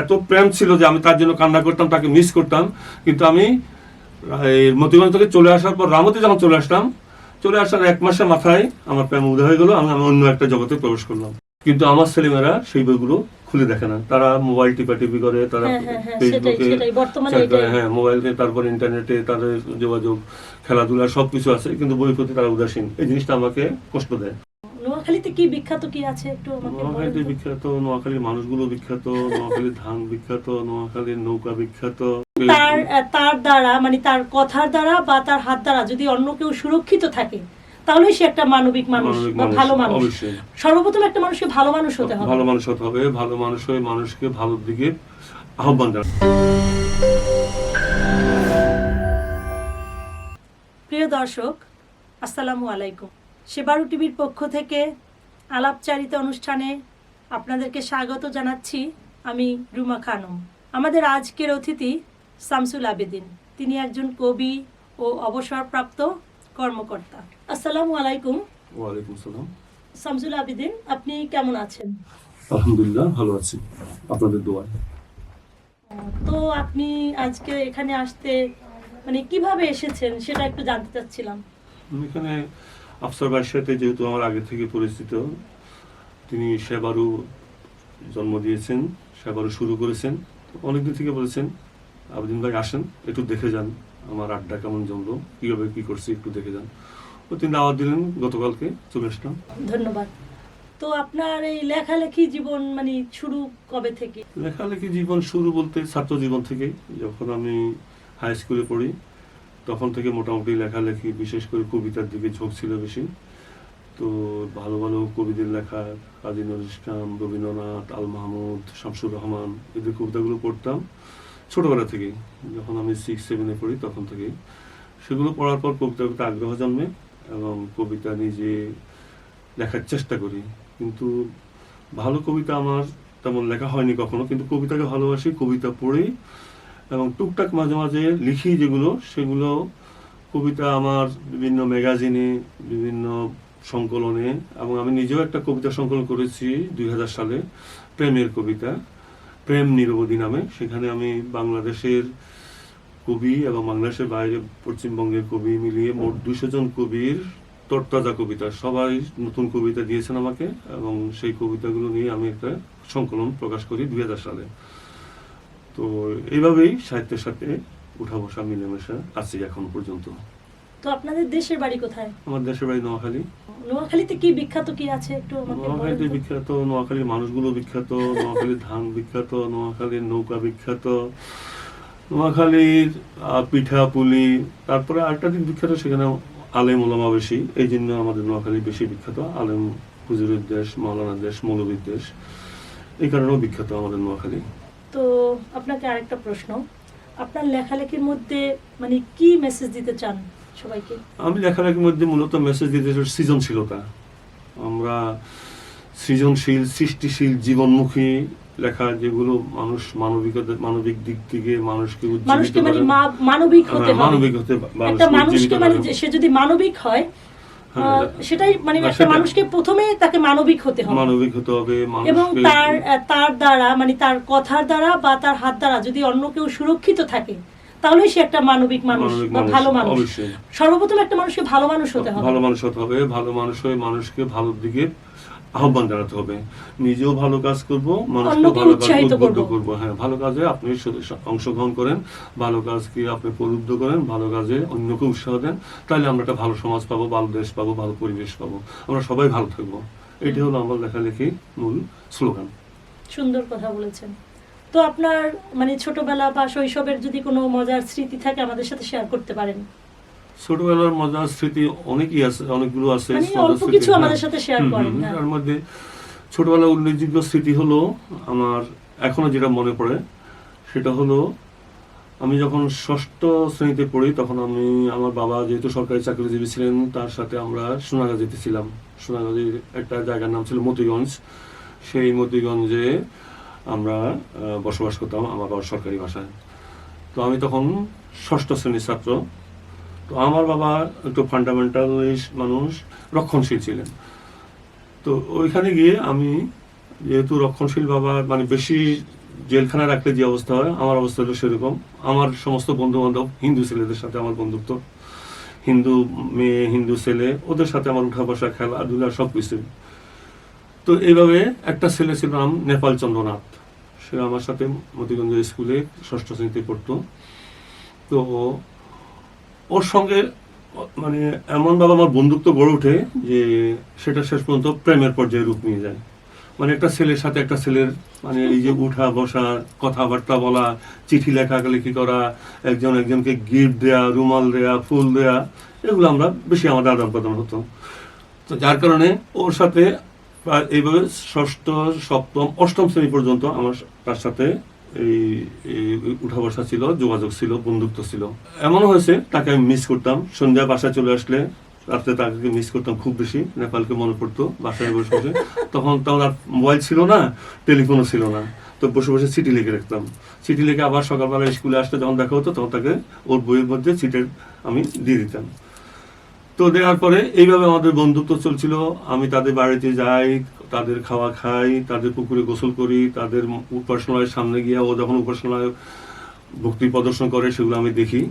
এত প্রেম ছিল যে আমি তার জন্য কান্না করতাম তাকে মিস করতাম। কিন্তু আমি মতিগঞ্জ থেকে চলে আসার পর রামতে যখন চলে আসলাম চলে আসার এক মাসের মাথায় আমার প্রেম উদয় হয়ে গেল আমি আমি অন্য একটা জগতে প্রবেশ করলাম। কিন্তু আমার ছেলেমেয়েরা সেই বইগুলো খুলে দেখে না। তারা মোবাইল টিপা টিপি করে তারা হ্যাঁ, হ্যাঁ, হ্যাঁ, ফেসবুকে এটাই। হ্যাঁ মোবাইলে তারপর ইন্টারনেটে তাদের যোগাযোগ খেলাধুলা সবকিছু আছে কিন্তু বই প্রতি তারা উদাসীন। এই জিনিসটা আমাকে কষ্ট দেয়। নোয়াখালীতে কি বিখ্যাত কি আছে? একটু আমাকে নোয়াখালীতে বিখ্যাত নোয়াখালীর মানুষগুলো বিখ্যাত নোয়াখালীর ধান বিখ্যাত নোয়াখালীর নৌকা বিখ্যাত। তার তার দ্বারা মানে তার কথার দ্বারা বা তার হাত দ্বারা যদি অন্য কেউ সুরক্ষিত থাকে তাহলে সে একটা মানবিক মানুষ বা ভালো মানুষ। সর্বপ্রথম একটা মানুষকে ভালো মানুষ হতে হবে। ভালো মানুষ হতে হবে ভালো মানুষ হয়ে মানুষকে ভালোর দিকে আহ্বান প্রিয় দর্শক আসসালামু আলাইকুম। সেবারু টিভির পক্ষ থেকে আলাপচারিতা অনুষ্ঠানে আপনাদেরকে স্বাগত জানাচ্ছি আমি রুমা খানম। আমাদের আজকের অতিথি শামসুল আবেদিন। তিনি একজন কবি ও অবসরপ্রাপ্ত কর্মকর্তা। আসসালামু আলাইকুম। ওয়ালাইকুম সালাম শামসুল আবেদিন আপনি কেমন আছেন? আলহামদুলিল্লাহ ভালো আছি। আপনাদের দোয়ায় তো আপনি আজকে এখানে আসতে মানে কীভাবে এসেছেন সেটা একটু জানতে চাচ্ছিলাম। আমি এখানে আফসার ভাইয়ের সাথে যেহেতু আমার আগে থেকে পরিচিত তিনি সেবারু জন্ম দিয়েছেন সেবারু শুরু করেছেন অনেকদিন থেকে বলেছেন আবেদিন ভাই আসেন একটু দেখে যান আমার আড্ডা কেমন জমলো কীভাবে কি করছি একটু দেখে যান। তো তিনি দাওয়াত দিলেন গতকালকে চলে আসলাম। ধন্যবাদ। তো আপনার এই লেখালেখি জীবন মানে শুরু কবে থেকে? লেখালেখি জীবন শুরু বলতে ছাত্র জীবন থেকে যখন আমি হাই স্কুলে পড়ি তখন থেকে মোটামুটি লেখালেখি, বিশেষ করে কবিতার দিকে ঝোঁক ছিল বেশি। তো ভালো ভালো কবিদের লেখা, কাজী নজরুল ইসলাম, রবীন্দ্রনাথ, আল মাহমুদ, শামসুর রহমান, এদের কবিতাগুলো পড়তাম ছোটবেলা থেকে যখন আমি সিক্স সেভেনে পড়ি তখন থেকে সেগুলো পড়ার পর কবিতার প্রতি আগ্রহ জন্মে এবং কবিতা নিজে লেখার চেষ্টা করি। কিন্তু ভালো কবিতা আমার তেমন লেখা হয়নি কখনো, কিন্তু কবিতাকে ভালোবাসি, কবিতা পড়ি এবং টুকটাক মাঝে মাঝে লিখি যেগুলো, সেগুলো কবিতা আমার বিভিন্ন ম্যাগাজিনে, বিভিন্ন সংকলনে এবং আমি নিজেও একটা কবিতা সংকলন করেছি দুই হাজার সালে, প্রেমের কবিতা, প্রেম নিরবধি নামে। সেখানে আমি বাংলাদেশের কবি এবং বাংলাদেশের বাইরে পশ্চিমবঙ্গের কবি মিলিয়ে মোট দুইশো জন কবির তরতাজা কবিতা, সবাই নতুন কবিতা দিয়েছেন আমাকে এবং সেই কবিতাগুলো নিয়ে আমি একটা সংকলন প্রকাশ করি দুই হাজার সালে। তো এইভাবেই সাহিত্যের সাথে উঠা বসা মিলেমিশা আছি এখন পর্যন্ত। তো আপনাদের দেশের বাড়ি কোথায়? আমার দেশের বাড়ি নোয়াখালী। নোয়াখালীতে কি বিখ্যাত কি আছে একটু নোয়াখালীতে বিখ্যাত নোয়াখালীর মানুষগুলো বিখ্যাত নোয়াখালীর ধান বিখ্যাত নোয়াখালীর নৌকা বিখ্যাত নোয়াখালীর পিঠা পুলি তারপরে আরেকটা দিক বিখ্যাত সেখানে আলেম ওলামা বেশি। এই জন্য আমাদের নোয়াখালী বেশি বিখ্যাত। আলেম হুজুরের দেশ মাওলানার দেশ মৌলবীর দেশ। এই কারণেও বিখ্যাত আমাদের নোয়াখালী। তো আপনাকে আরেকটা প্রশ্ন। আপনার লেখালেখির মধ্যে মানে কি মেসেজ দিতে চান সবাইকে? আমি লেখালেখির মধ্যে মূলত মেসেজ দিতে চাই সৃজনশীলতা। আমরা সৃজনশীল সৃষ্টিশীল জীবনমুখী লেখা যেগুলো মানুষ মানবিকতা মানবিক দিক থেকে মানুষকে উজ্জীবিত মানুষকে মানে মানবিক হতে হ্যাঁ, মানবিক হতে মানুষকে মানে সে যদি মানবিক হয় সেটাই মানে একটা মানুষকে প্রথমে তাকে মানবিক হতে হবে। মানবিক হতে হবে এবং তার তার দ্বারা মানে তার কথার দ্বারা বা তার হাত দ্বারা যদি অন্য কেউ সুরক্ষিত থাকে তাহলে সে একটা মানবিক মানুষ বা ভালো মানুষ। সর্বপ্রথম একটা মানুষকে ভালো মানুষ হতে হবে। ভালো মানুষ হতে হবে ভালো মানুষ হয়ে মানুষকে ভালোর দিকে আহ্বান জানাতে হবে। নিজেও ভালো কাজ করব মানুষকে ভালো কাজ উদ্বুদ্ধ করব। হ্যাঁ ভালো কাজে আপনি অংশগ্রহণ করেন ভালো কাজকে আপনি প্রলুব্ধ করেন ভালো কাজে অন্যকে উৎসাহ দেন। তাহলে আমরা একটা ভালো সমাজ পাবো ভালো দেশ পাবো ভালো পরিবেশ পাবো। আমরা সবাই ভালো থাকব। এটি হলো আমার লেখালেখি মূল স্লোগান। সুন্দর কথা বলেছেন। তো আপনার মানে ছোটবেলা বা শৈশবের যদি কোনো মজার স্মৃতি থাকে আমাদের সাথে শেয়ার করতে পারেন। ছোটবেলার মজার স্মৃতি অনেকই আছে অনেকগুলো আছে মানে কিছু। আমাদের সাথে শেয়ার করেন হ্যাঁ। তার মধ্যে ছোটবেলার উল্লেখযোগ্য স্মৃতি হলো আমার এখনও যেটা মনে পড়ে সেটা হলো আমি যখন ষষ্ঠ শ্রেণীতে পড়ি তখন আমি আমার বাবা যেহেতু সরকারি চাকরিজীবী ছিলেন তার সাথে আমরা সোনাগাঁ যেতেছিলাম সোনাগাঁজের একটা জায়গার নাম ছিল মতিগঞ্জ। সেই মতিগঞ্জে আমরা বসবাস করতাম আমার বাবার সরকারি বাসায়। তো আমি তখন ষষ্ঠ শ্রেণির ছাত্র। তো আমার বাবা একটু ফান্ডামেন্টালিস্ট মানুষ, রক্ষণশীল ছিলেন। তো ওইখানে গিয়ে আমি যেহেতু রক্ষণশীল বাবা মানে বেশি জেলখানা রাখলে যে অবস্থা হয়, আমার অবস্থা হলো সেরকম। আমার সমস্ত বন্ধু বান্ধব হিন্দু ছেলেদের সাথে আমার বন্ধুত্ব। হিন্দু মেয়ে, হিন্দু ছেলে, ওদের সাথে আমার উঠা বসা খেলাধুলা সব কিছু। তো এইভাবে একটা ছেলে ছিল নাম নেপাল চন্দ্রনাথ। সে আমার সাথে মতিগঞ্জ স্কুলে ষষ্ঠ শ্রেণীতে পড়তো। তো ওর সঙ্গে মানে এমনভাবে আমার বন্ধুত্ব গড়ে ওঠে যে সেটা শেষ পর্যন্ত প্রেমের পর্যায়ে রূপ নিয়ে যায়। মানে একটা ছেলের সাথে একটা ছেলের মানে এই যে উঠা বসা, কথাবার্তা বলা, চিঠি লেখালেখি করা, একজন একজনকে গিফট দেয়া, রুমাল দেয়া, ফুল দেয়া, এগুলো আমরা বেশি আমাদের আদান প্রদান হতো। তো যার কারণে ওর সাথে এইভাবে ষষ্ঠ, সপ্তম, অষ্টম শ্রেণি পর্যন্ত আমার, তার সাথে এই উঠা বসা ছিল, যোগাযোগ ছিল, বন্ধুত্ব ছিল। এমনও হয়েছে, তাকে আমি মিস করতাম। সন্ধ্যা বাসায় চলে আসলে রাত্রে তাকে মিস করতাম খুব বেশি, নেপালকে মনে পড়তো বাসায় বসে বসে। তখন তখন আর মোবাইল ছিল না টেলিফোনও ছিল না। তো বসে বসে চিঠি লিখে রাখতাম। চিঠি লিখে আবার সকালবেলা স্কুলে আসতে যখন দেখা হতো, তখন তাকে ওর বইয়ের মধ্যে চিঠির আমি দিয়ে দিতাম। তো দেওয়ার পরে এইভাবে আমাদের বন্ধুত্ব চলছিল। আমি তাদের বাড়িতে যাই তাদের খাওয়া খাই, তাদের পুকুরে গোসল করি, তাদের উপাসনালয়ের সামনে গিয়ে ও যখন উপাসনালয় ভক্তি প্রদর্শন করে, সেগুলো আমি দেখি।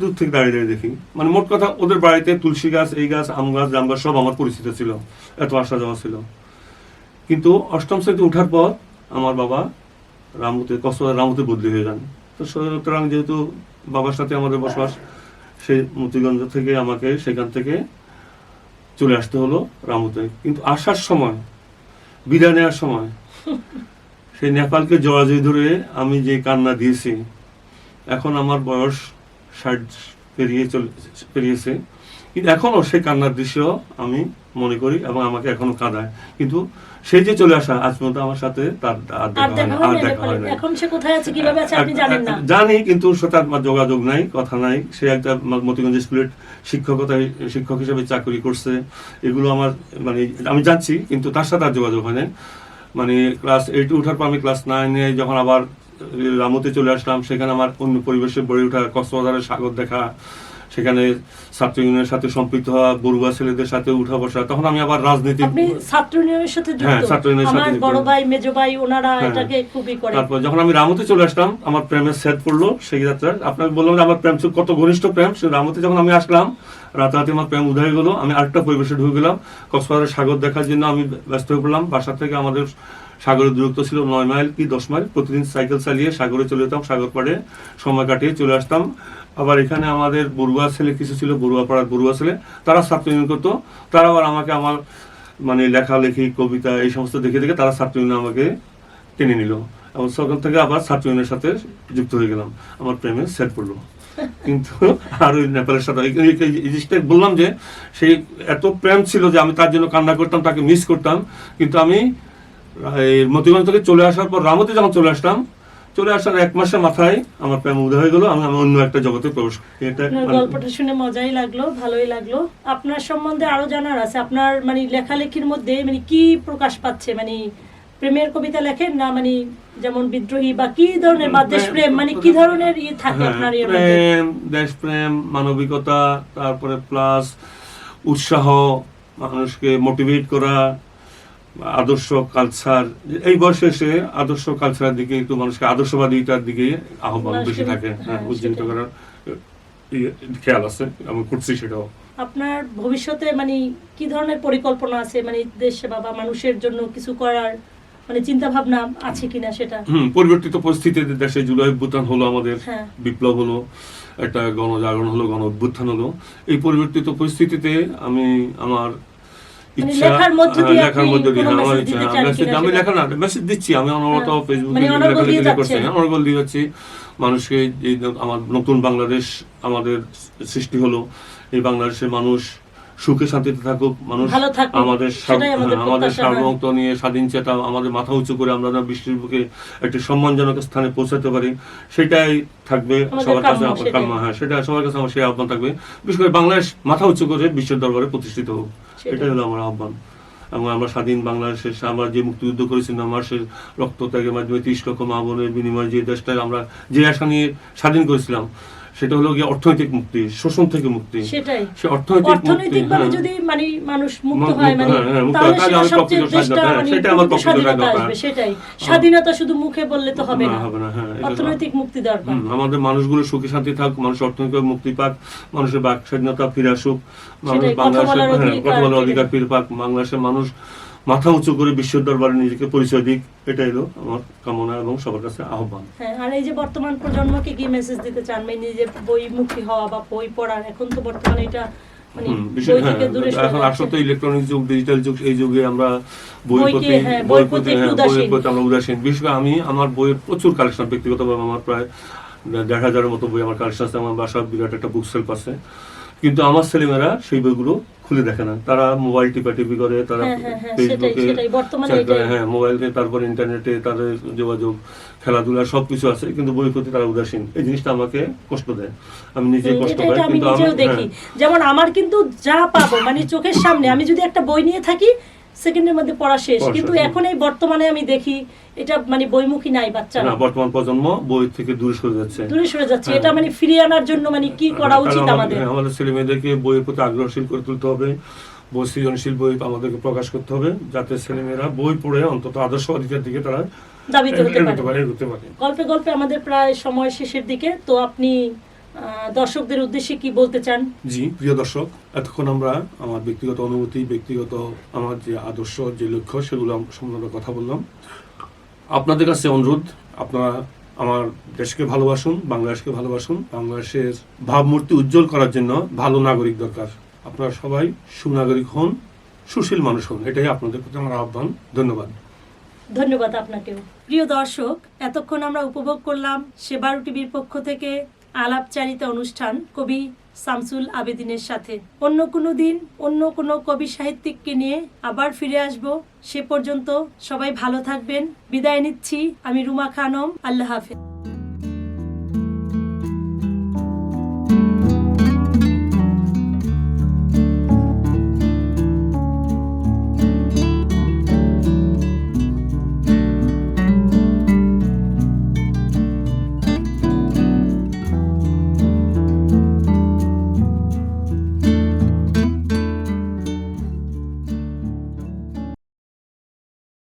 দূর থেকে দাঁড়িয়ে দাঁড়িয়ে দেখি। মানে মোট কথা, ওদের বাড়িতে তুলসী গাছ, এই গাছ, আম গাছ, জাম গাছ সব আমার পরিচিত ছিল। এত আসা যাওয়া ছিল। কিন্তু অষ্টম শ্রেণীতে ওঠার পর আমার বাবা রামতে কক্সবাজার রামতে বদলি হয়ে যান। তো সুতরাং যেহেতু বাবার সাথে আমাদের বসবাস, সেই মতিগঞ্জ থেকে আমাকে, সেখান থেকে চলে আসতে হলো রামুতে কিন্তু আসার সময় বিদায় নেওয়ার সময় সেই নেপালকে জড়াজড়ি ধরে আমি যে কান্না দিয়েছি এখন আমার বয়স ষাট পেরিয়ে চলে পেরিয়েছে। কিন্তু এখনও সেই কান্নার দৃশ্য আমি মনে করি এবং আমাকে এখনও কাঁদায়। কিন্তু সে যে চলে আসা আজ পর্যন্ত আমার সাথে তার আর দেখা হয় না দেখা হয় না দেখা হয় না এখন সে কোথায় আছে কীভাবে আছে আপনি জানেন না। জানি কিন্তু সাথে যোগাযোগ নাই কথা নাই। সে একটা মতিগঞ্জ স্কুলের শিক্ষকতা শিক্ষক হিসেবে চাকরি করছে। এগুলো আমার মানে আমি জানছি কিন্তু তার সাথে আর যোগাযোগ হয় না মানে ক্লাস এইটে ওঠার পর আমি ক্লাস নাইনে যখন আবার রামুতে চলে আসলাম সেখানে আমার অন্য পরিবেশে বেড়ে ওঠা কক্সবাজারের সাগর দেখা সেখানে ছাত্র ইউনিয়নের সাথে সম্পৃক্ত হওয়া বড়ুয়া ছেলেদের সাথে উঠা বসা তখন আমি আবার রাজনীতি ছাত্র ইউনিয়নের সাথে হ্যাঁ, ছাত্র ইউনিয়নের সাথে বড় ভাই মেজো ভাই ওনারা হ্যাঁ। এটাকে খুবই করে। তারপর যখন আমি রামতে চলে আসলাম আমার প্রেমের সেট পড়ল সেই যাত্রা আপনাকে বললাম যে আমার প্রেম কত ঘনিষ্ঠ প্রেম। সে রামতে যখন আমি আসলাম রাতারাতি আমার প্রেম উদয় গেলো আমি আরেকটা পরিবেশে ঢুকে গেলাম। কক্সবাজারের সাগর দেখার জন্য আমি ব্যস্ত হয়ে পড়লাম। বাসা থেকে আমাদের সাগরের দূরত্ব ছিল নয় মাইল কি দশ মাইল? প্রতিদিন সাইকেল চালিয়ে সাগরে চলে যেতাম, সাগর পাড়ে সময় কাটিয়ে চলে আসতাম। আবার এখানে আমাদের বড়ুয়া ছেলে, কিছু ছিল বড়ুয়া পাড়ার বড়ুয়া ছেলে, তারা ছাত্র ইউনিয়ন করতো। তারা আবার আমাকে আমার মানে লেখালেখি, কবিতা এই সমস্ত দেখে দেখে তারা ছাত্র ইউনিয়ন আমাকে টেনে নিল। এবং সকাল থেকে আবার ছাত্র ইউনিয়নের সাথে যুক্ত হয়ে গেলাম। আমার প্রেমে সেট পড়ল। কিন্তু আর ওই নেপালের সাথে এই- জিনিসটা বললাম যে সেই এত প্রেম ছিল যে আমি তার জন্য কান্না করতাম, তাকে মিস করতাম। কিন্তু আমি মতিগঞ্জ থেকে চলে আসার পর রামতে যখন চলে আসলাম চলে আসার এক মাসের মাথায় আমার প্রেম উদয় হয়ে গেল আমি অন্য একটা জগতে প্রবেশ এটা মানে- গল্পটা শুনে মজাই লাগল ভালোই লাগল। আপনার সম্বন্ধে আরও জানার আছে আপনার মানে লেখালেখির মধ্যে মানে কি প্রকাশ পাচ্ছে? মানে প্রেমের কবিতা লেখেন না মানে যেমন বিদ্রোহী বা কি ধরনের বা দেশপ্রেম মানে কি ধরনের ইয়ে থাকে হ্যাঁ, আপনার প্রেম দেশপ্রেম মানবিকতা তারপরে প্লাস উৎসাহ মানুষকে মোটিভেট করা আদর্শ কালচার এই বয়সে এসে আদর্শ কালচারের দিকে একটু মানুষকে আদর্শবাদীটার দিকে আহ্বান বেশি থাকে। হ্যাঁ হ্যাঁ, উজ্জীবিত করার খেয়াল আছে আমি করছি সেটাও। আপনার ভবিষ্যতে মানে কি ধরনের পরিকল্পনা আছে? মানে দেশ সেবা বা মানুষের জন্য কিছু করার মানে চিন্তা ভাবনা আছে কিনা সেটা? হুম পরিবর্তিত পরিস্থিতিতে দেশে জুলাই অভ্যুত্থান হলো আমাদের হ্যাঁ। বিপ্লব হলো একটা গণজাগরণ হলো গণ অভ্যুত্থান হলো। এই পরিবর্তিত পরিস্থিতিতে আমি আমার ইচ্ছা লেখার মধ্য হ্যাঁ, দিয়ে লেখার মধ্য দিয়ে হ্যাঁ, আমার ইচ্ছা দিতে হ্যাঁ, চান message- কিনা আমি লেখা না মেসেজ দিচ্ছি আমি অনবরত। ফেসবুকে মানে অনর্গল দিয়ে লেখালেখি করছি অনর্গল দিয়ে যাচ্ছি মানুষকে এই আমার নতুন বাংলাদেশ আমাদের সৃষ্টি হলো এই বাংলাদেশের মানুষ সুখে শান্তিতে থাকুক মানুষ আমাদের আমাদের। সার্বভৌমত্ব নিয়ে স্বাধীন চেতা আমাদের মাথা উঁচু করে আমরা যেন বিশ্বের বুকে একটি সম্মানজনক স্থানে পৌঁছাতে পারি সেটাই থাকবে সবার কাছে কাম্য। হ্যাঁ সেটা সবার কাছে আমার সেই আহ্বান থাকবে বিশেষ করে বাংলাদেশ মাথা উঁচু করে বিশ্বের দরবারে প্রতিষ্ঠিত হোক। এটাই হলো আমার আহ্বান। এবং আমরা স্বাধীন বাংলাদেশের আমরা যে মুক্তিযুদ্ধ করেছিলাম আমার সে রক্ত ত্যাগের মাধ্যমে ত্রিশ লক্ষ মা বোনের বিনিময়ে যে দেশটায় আমরা যে আশা নিয়ে স্বাধীন করেছিলাম সেটা হলো গিয়ে অর্থনৈতিক মুক্তি শোষণ থেকে মুক্তি। সেটাই। সে অর্থনৈতিক মুক্তি হ্যাঁ। যদি মানে মানুষ মুক্ত হয় মানে হ্যাঁ, হ্যাঁ, তাহলে তাহলে সবচেয়ে দেশটা স্বাধীনতা, মানে আমার স্বাধীনতা। সেটাই। স্বাধীনতা শুধু মুখে বললে তো হবে না হবে না হ্যাঁ অর্থনৈতিক মুক্তি দরকার। আমাদের মানুষগুলো সুখী শান্তি থাক মানুষ অর্থনৈতিক মুক্তি পাক মানুষের বাক স্বাধীনতা ফিরে আসুক মানুষ বাংলাদেশের অধিকার কথা বলার অধিকার ফিরে পাক বাংলাদেশের মানুষ মাথা উঁচু করে বিশ্বের দরবারে নিজেকে পরিচয় দিক এটাই হলো আমার কামনা এবং সবার কাছে আহ্বান। হ্যাঁ আর এই যে বর্তমান প্রজন্মকে কি মেসেজ দিতে চান? মানে যে বই হওয়া বা বই পড়ার এখন তো বর্তমানে এটা মানে বই হ্যাঁ এখন আসলে তো ইলেকট্রনিক যুগ ডিজিটাল যুগ এই যুগে আমরা বই বইকে, প্রতি হ্যাঁ, প্রতি হ্যাঁ। বইয়ের প্রতি আমরা উদাসীন। বিশেষ করে আমি আমার বইয়ের প্রচুর কালেকশন ব্যক্তিগতভাবে আমার প্রায় দেড় হাজারের মতো বই আমার কালেকশন আছে। আমার বাসার বিরাট একটা বুক সেলফ আছে। কিন্তু আমার ছেলেমেয়েরা সেই বইগুলো খুলে দেখে না। তারা মোবাইল টিপাটিপি করে তারা হ্যাঁ, হ্যাঁ, হ্যাঁ, ফেসবুকে এটাই। হ্যাঁ মোবাইলে তারপর ইন্টারনেটে তাদের যোগাযোগ খেলাধুলা সবকিছু আছে কিন্তু বই প্রতি তারা উদাসীন। এই জিনিসটা আমাকে কষ্ট দেয়। আমি নিজে কষ্ট পাই কিন্তু আমি দেখি। হ্যাঁ, যেমন আমার কিন্তু যা পাবো মানে চোখের সামনে আমি যদি একটা বই নিয়ে থাকি সেকেন্ডের মধ্যে পড়া শেষ কিন্তু এখন এই বর্তমানে আমি দেখি এটা মানে বইমুখী নাই বাচ্চারা। না বর্তমান প্রজন্ম বই থেকে দূরে সরে যাচ্ছে। দূরে সরে যাচ্ছে। হ্যাঁ। এটা মানে ফিরিয়ে আনার জন্য মানে কি করা হ্যাঁ, উচিত আমাদের হ্যাঁ, আমাদের ছেলে মেয়েদেরকে বইয়ের প্রতি আগ্রহশীল করে তুলতে হবে। বই সৃজনশীল বই আমাদেরকে প্রকাশ করতে হবে যাতে ছেলেমেয়েরা বই পড়ে অন্তত আদর্শবাদিতার দিকে তারা দাবিত হতে পারে। গল্পে গল্পে আমাদের প্রায় সময় শেষের দিকে তো আপনি দর্শকদের উদ্দেশ্যে কি বলতে চান? জি প্রিয় দর্শক এতক্ষণ আমরা আমার ব্যক্তিগত অনুভূতি ব্যক্তিগত আমার যে আদর্শ যে লক্ষ্য সেগুলো সম্বন্ধে কথা বললাম। আপনাদের কাছে অনুরোধ আপনারা আমার দেশকে ভালোবাসুন বাংলাদেশকে ভালোবাসুন। বাংলাদেশের ভাবমূর্তি উজ্জ্বল করার জন্য ভালো নাগরিক দরকার। আপনারা সবাই সুনাগরিক হন সুশীল মানুষ হন এটাই আপনাদের প্রতি আমার আহ্বান। ধন্যবাদ। ধন্যবাদ আপনাকেও। প্রিয় দর্শক এতক্ষণ আমরা উপভোগ করলাম সেবারু টিভির পক্ষ থেকে। আলাপচারিতা অনুষ্ঠান কবি সামসুল আবেদিনের সাথে। অন্য কোনো দিন, অন্য কোনো কবি সাহিত্যিককে নিয়ে আবার ফিরে আসব। সে পর্যন্ত সবাই ভালো থাকবেন। বিদায় নিচ্ছি, আমি রুমা খানম। আল্লাহ হাফেজ।